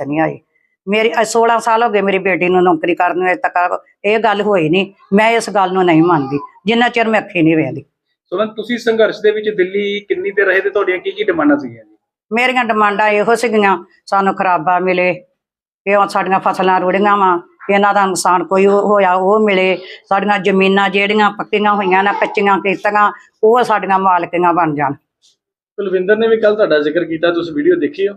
ਨਹੀਂ ਆਈ। ਮੇਰੀ ਅ 16 ਸਾਲ ਹੋ ਗਏ ਮੇਰੀ ਬੇਟੀ ਨੂੰ ਨੌਕਰੀ ਕਰਨ ਨੂੰ ਅਜੇ ਤੱਕ ਇਹ ਗੱਲ ਹੋਈ ਨਹੀਂ। ਮੈਂ ਇਸ ਗੱਲ ਨੂੰ ਨਹੀਂ ਮੰਨਦੀ ਜਿੰਨਾ ਚਿਰ ਮੈਂ ਅੱਖੀ ਨਹੀਂ ਵੇਖਦੀ। ਸੁਮਨ ਤੁਸੀਂ ਸੰਘਰਸ਼ ਦੇ ਵਿੱਚ ਦਿੱਲੀ ਕਿੰਨੀ ਦੇਰ ਰਹੇ ਤੇ ਤੁਹਾਡੀਆਂ ਕੀ ਕੀ ਡਿਮਾਂਡਾਂ ਸੀਗੀਆਂ ਜੀ? ਮੇਰੀਆਂ ਡਿਮਾਂਡਾਂ ਇਹੋ ਸੀਗੀਆਂ ਸਾਨੂੰ ਖਰਾਬਾ ਮਿਲੇ ਕਿ ਹੁਣ ਸਾਡੀਆਂ ਫਸਲਾਂ ਰੁੜੀਆਂ ਵਾ ਇਹਨਾਂ ਦਾ ਨੁਕਸਾਨ ਕੋਈ ਹੋਇਆ ਉਹ ਮਿਲੇ। ਸਾਡੀਆਂ ਜ਼ਮੀਨਾਂ ਜਿਹੜੀਆਂ ਪੱਕੀਆਂ ਹੋਈਆਂ ਨਾ ਕੱਚੀਆਂ ਕੀਤੀਆਂ ਉਹ ਸਾਡੀਆਂ ਮਾਲਕੀਆਂ ਬਣ ਜਾਣ। ਕੁਲਵਿੰਦਰ ਨੇ ਵੀ ਕੱਲ ਤੁਹਾਡਾ ਜ਼ਿਕਰ ਕੀਤਾ ਤੁਸੀਂ ਵੀਡੀਓ ਦੇਖੀ ਹੋ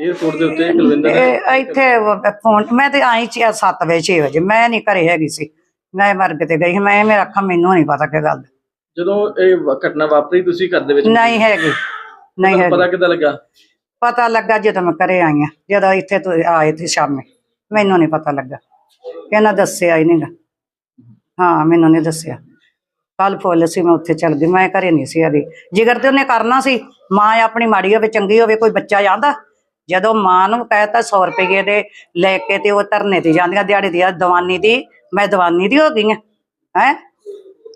에어ਪੋਰਟ ਦੇ ਉੱਤੇ ਕੁਲਵਿੰਦਰ ਨੇ ਇਹ ਇੱਥੇ ਫੋਨ ਮੈਂ ਤੇ ਆਈ ਸੀ 7 ਵਜੇ 6 ਵਜੇ। ਮੈਂ ਨਹੀਂ ਘਰੇ ਹੈਗੀ ਸੀ। ਮੈਂ ਮਰਗ ਤੇ ਗਈ ਸੀ। ਮੈਂ ਮੇਰਾ ਅੱਖਾਂ ਮੈਨੂੰ ਨਹੀਂ ਪਤਾ ਕੀ ਗੱਲ। ਜਦੋਂ ਇਹ ਵ- ਘਟਨਾ ਵਾਪਰੀ ਤੁਸੀਂ ਘਰ ਦੇ ਵਿੱਚ ਨਹੀਂ ਹੈਗੀ। ਨਹੀਂ ਤੁਹਾਨੂੰ ਪਤਾ ਹੈਗੀ। ਕਿੱਦਾਂ ਲੱਗਾ? ਪਤਾ ਲੱਗਾ ਜਦੋਂ ਮੈਂ ਘਰੇ ਆਈ ਆ ਜਦੋਂ ਇੱਥੇ ਤੋਂ ਆਏ ਸੀ ਸ਼ਾਮੇ। ਮੈਨੂੰ ਨਹੀਂ ਪਤਾ ਲੱਗਾ। ਇਹਨਾਂ ਦੱਸਿਆ ਹੀ ਨਹੀਂਗਾ ਹਾਂ ਮੈਨੂੰ ਨਹੀਂ ਦੱਸਿਆ। ਕੱਲ ਫੁੱਲ ਸੀ ਮੈਂ ਉੱਥੇ ਚਲ ਗਈ। ਮੈਂ ਘਰੇ ਨਹੀਂ ਸੀ ਹੈਗੀ ਜਿਗਰ ਤੇ ਉਹਨੇ ਕਰਨਾ ਸੀ ਮਾਂ ਆਪਣੀ ਮਾੜੀ ਹੋਵੇ ਚੰਗੀ ਹੋਵੇ ਕੋਈ ਬੱਚਾ ਜਾਂਦਾ ਜਦੋਂ ਮਾਂ ਨੂੰ ਕਹਿਤਾ 100 ਰੁਪਏ ਦੇ ਲੈ ਕੇ ਤੇ ਉਹ ਧਰਨੇ ਤੇ ਜਾਂਦੀਆਂ, ਦਿਹਾੜੀ ਦੀ ਆ ਦਵਾਨੀ ਦੀ, ਮੈਂ ਦਵਾਨੀ ਦੀ ਹੋ ਗਈ ਆ, ਹੈ?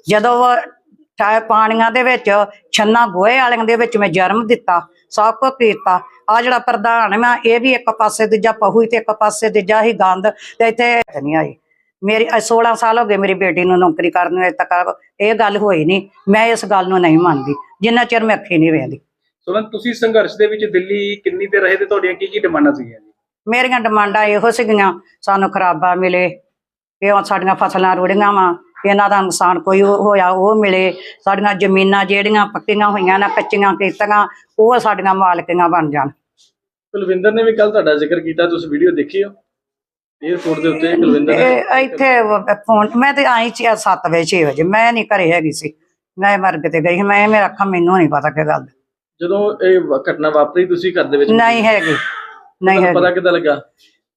ਜਦੋਂ ਉਹ ਪਾਣੀਆਂ ਦੇ ਵਿੱਚ, ਛੰਨਾ ਗੋਹੇ ਵਾਲਿਆਂ ਦੇ ਵਿੱਚ ਮੈਂ ਜਨਮ ਦਿੱਤਾ, ਸਭ ਕੁਝ ਕੀਤਾ। ਆ ਜਿਹੜਾ ਪ੍ਰਧਾਨ ਮੈਂ ਇਹ ਵੀ ਇੱਕ ਪਾਸੇ ਦੂਜਾ ਪਹੂ ਹੀ ਤੇ ਇੱਕ ਪਾਸੇ ਦੂਜਾ ਹੀ ਗੰਦ, ਤੇ ਇੱਥੇ ਨਹੀਂ ਆਈ ਮੇਰੀ ਅ 16 ਸਾਲ ਹੋ ਗਏ ਮੇਰੀ ਬੇਟੀ ਨੂੰ ਨੌਕਰੀ ਕਰਨ ਨੂੰ ਤੱਕ ਇਹ ਗੱਲ ਹੋਈ ਨਹੀਂ, ਮੈਂ ਇਸ ਗੱਲ ਨੂੰ ਨਹੀਂ ਮੰਨਦੀ, ਜਿੰਨਾ ਚਿਰ ਮੈਂ ਅੱਖੀ ਨਹੀਂ ਵੇਖਦੀ। ਸੁਮਨ ਤੁਸੀਂ ਸੰਘਰਸ਼ ਦੇ ਵਿੱਚ ਦਿੱਲੀ ਕਿੰਨੀ ਦੇਰ ਰਹੇ ਤੇ ਤੁਹਾਡੀਆਂ ਕੀ ਕੀ ਡਿਮਾਂਡਾਂ ਸੀਗੀਆਂ ਜੀ? ਮੇਰੀਆਂ ਡਿਮਾਂਡਾਂ ਇਹੋ ਸੀਗੀਆਂ ਸਾਨੂੰ ਖਰਾਬਾ ਮਿਲੇ ਕਿ ਹੁਣ ਸਾਡੀਆਂ ਫਸਲਾਂ ਰੁੜੀਆਂ ਵਾ ਇਹਨਾਂ ਦਾ ਨੁਕਸਾਨ ਕੋਈ ਹੋਇਆ ਉਹ ਮਿਲੇ ਸਾਡੀਆਂ ਜ਼ਮੀਨਾਂ ਜਿਹੜੀਆਂ ਪੱਕੀਆਂ ਹੋਈਆਂ ਨਾ ਕੱਚੀਆਂ ਕੀਤੀਆਂ ਉਹ ਸਾਡੀਆਂ ਮਾਲਕੀਆਂ ਬਣ ਜਾਣ। ਕੁਲਵਿੰਦਰ ਨੇ ਵੀ ਕੱਲ ਤੁਹਾਡਾ ਜ਼ਿਕਰ ਕੀਤਾ ਤੁਸੀਂ ਵੀਡੀਓ ਦੇਖੀ ਹੋ 에어ਪੋਰਟ ਦੇ ਉੱਤੇ ਕੁਲਵਿੰਦਰ ਨੇ ਇੱਥੇ ਫੋਨ ਮੈਂ ਤੇ ਆਈ ਸੀ 7 ਵਜੇ 6 ਵਜੇ ਮੈਂ ਨਹੀਂ ਘਰੇ ਹੈਗੀ ਸੀ। ਮੈਂ ਮਰਗ ਤੇ ਗਈ। ਮੈਂ ਮੇਰਾ ਅੱਖਾਂ ਮੈਨੂੰ ਨਹੀਂ ਪਤਾ ਕੀ ਗੱਲ। ਜਦੋਂ ਇਹ ਵ- ਘਟਨਾ ਵਾਪਰੀ ਤੁਸੀਂ ਘਰ ਦੇ ਵਿੱਚ ਨਹੀਂ ਹੈਗੀ। ਨਹੀਂ ਤੁਹਾਨੂੰ ਪਤਾ ਹੈਗੀ ਕਿੱਦਾਂ ਲੱਗਾ?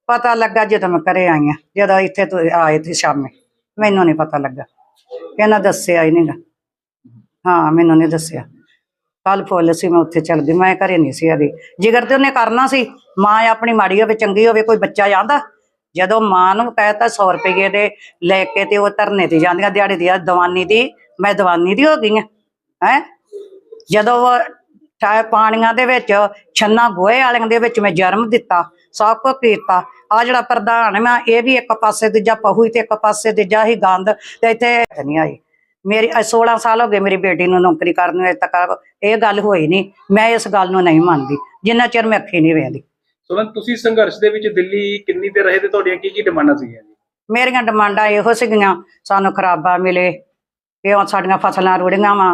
ਪਤਾ ਲੱਗਾ ਜਦੋਂ ਮੈਂ ਘਰੇ ਆਈ ਆ ਜਦੋਂ ਇੱਥੇ ਤੋਂ ਆਏ ਸੀ ਸ਼ਾਮੇ। ਮੈਨੂੰ ਨਹੀਂ ਪਤਾ ਲੱਗਾ। ਇਹਨਾਂ ਦੱਸਿਆ ਹੀ ਨਹੀਂਗਾ। ਹਾਂ ਮੈਨੂੰ ਨਹੀਂ ਦੱਸਿਆ। ਕੱਲ ਫੁੱਲ ਸੀ ਮੈਂ ਉੱਥੇ ਚਲ ਗਈ ਮੈਂ ਘਰੇ ਨਹੀਂ ਸੀ ਹੈਗੀ ਜਿਗਰ ਤੇ ਉਹਨੇ ਕਰਨਾ ਸੀ ਮਾਂ ਆਪਣੀ ਮਾੜੀ ਹੋਵੇ ਚੰਗੀ ਹੋਵੇ ਕੋਈ ਬੱਚਾ ਜਾਂਦਾ ਜਦੋਂ ਮਾਂ ਨੂੰ ਕਹਿਤਾ 100 ਰੁਪਏ ਦੇ ਲੈ ਕੇ ਤੇ ਉਹ ਧਰਨੇ ਤੇ ਜਾਂਦੀਆਂ ਦਿਹਾੜੀ ਦੀ ਆ ਦਵਾਨੀ ਦੀ ਮੈਂ ਦਵਾਨੀ ਦੀ ਹੋ ਗਈ ਆ ਹੈ? ਜਦੋਂ ਉਹ ਠਾ ਪਾਣੀਆਂ ਦੇ ਵਿੱਚ ਛੰਨਾ ਗੋਹੇ ਵਾਲਿਆਂ ਦੇ ਵਿੱਚ ਮੈਂ ਜਨਮ ਦਿੱਤਾ ਸਭ ਕੁਝ ਕੀਤਾ। ਆ ਜਿਹੜਾ ਪ੍ਰਧਾਨ ਮੈਂ ਇਹ ਵੀ ਇੱਕ ਪਾਸੇ ਦੂਜਾ ਪਹੂ ਹੀ ਤੇ ਇੱਕ ਪਾਸੇ ਦੂਜਾ ਹੀ ਗੰਦ ਤੇ ਇੱਥੇ ਨਹੀਂ ਆਈ ਮੇਰੀ ਅ 16 ਸਾਲ ਹੋ ਗਏ ਮੇਰੀ ਬੇਟੀ ਨੂੰ ਨੌਕਰੀ ਕਰਨ ਨੂੰ ਤੱਕ ਇਹ ਗੱਲ ਹੋਈ ਨਹੀਂ ਮੈਂ ਇਸ ਗੱਲ ਨੂੰ ਨਹੀਂ ਮੰਨਦੀ ਜਿੰਨਾ ਚਿਰ ਮੈਂ ਅੱਖੀ ਨਹੀਂ ਵੇਖਦੀ। ਸੁਮਨ ਤੁਸੀਂ ਸੰਘਰਸ਼ ਦੇ ਵਿੱਚ ਦਿੱਲੀ ਕਿੰਨੀ ਦੇਰ ਰਹੇ ਤੇ ਤੁਹਾਡੀਆਂ ਕੀ ਕੀ ਡਿਮਾਂਡਾਂ ਸੀਗੀਆਂ ਜੀ? ਮੇਰੀਆਂ ਡਿਮਾਂਡਾਂ ਇਹੋ ਸੀਗੀਆਂ ਸਾਨੂੰ ਖਰਾਬਾ ਮਿਲੇ ਕਿ ਸਾਡੀਆਂ ਫਸਲਾਂ ਰੁੜੀਆਂ ਵਾ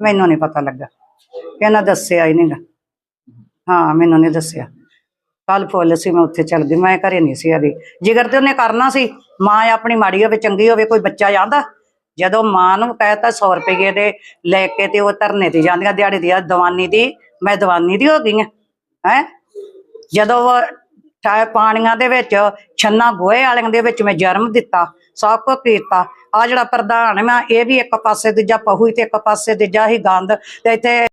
ਮੈਨੂੰ ਨਹੀਂ ਪਤਾ ਲੱਗਾ। ਇਹਨਾਂ ਦੱਸਿਆ ਹੀ ਨਹੀਂਗਾ ਹਾਂ, ਮੈਨੂੰ ਨਹੀਂ ਦੱਸਿਆ। ਕੱਲ ਫੁੱਲ ਸੀ, ਮੈਂ ਉੱਥੇ ਚਲ ਗਈ। ਮੈਂ ਘਰੇ ਨਹੀਂ ਸੀ ਹੈਗੀ ਜਿਗਰ ਤੇ ਉਹਨੇ ਕਰਨਾ ਸੀ, ਮਾਂ ਆਪਣੀ ਮਾੜੀ ਹੋਵੇ, ਚੰਗੀ ਹੋਵੇ, ਕੋਈ ਬੱਚਾ ਜਾਂਦਾ ਜਦੋਂ ਮਾਂ ਨੂੰ ਕਹਿਤਾ 100 ਰੁਪਏ ਦੇ ਲੈ ਕੇ ਤੇ ਉਹ ਧਰਨੇ ਤੇ ਜਾਂਦੀਆਂ, ਦਿਹਾੜੀ ਦੀ ਦਵਾਨੀ ਦੀ, ਮੈਂ ਦਵਾਨੀ ਦੀ ਹੋ ਗਈ ਹਾਂ ਹੈ? ਜਦੋਂ ਉਹ ਠਾ ਪਾਣੀਆਂ ਦੇ ਵਿੱਚ, ਛੰਨਾ ਗੋਹੇ ਵਾਲਿਆਂ ਦੇ ਵਿੱਚ ਮੈਂ ਜਨਮ ਦਿੱਤਾ, ਸਭ ਕੁਝ ਕੀਤਾ ਆ ਜਿਹੜਾ ਪ੍ਰਧਾਨ ਮੈਂ ਇਹ ਵੀ ਇੱਕ ਪਾਸੇ ਦੂਜਾ ਪਹੂ, ਤੇ ਇੱਕ ਪਾਸੇ ਦੂਜਾ ਹੀ ਗੰਦ, ਤੇ ਇੱਥੇ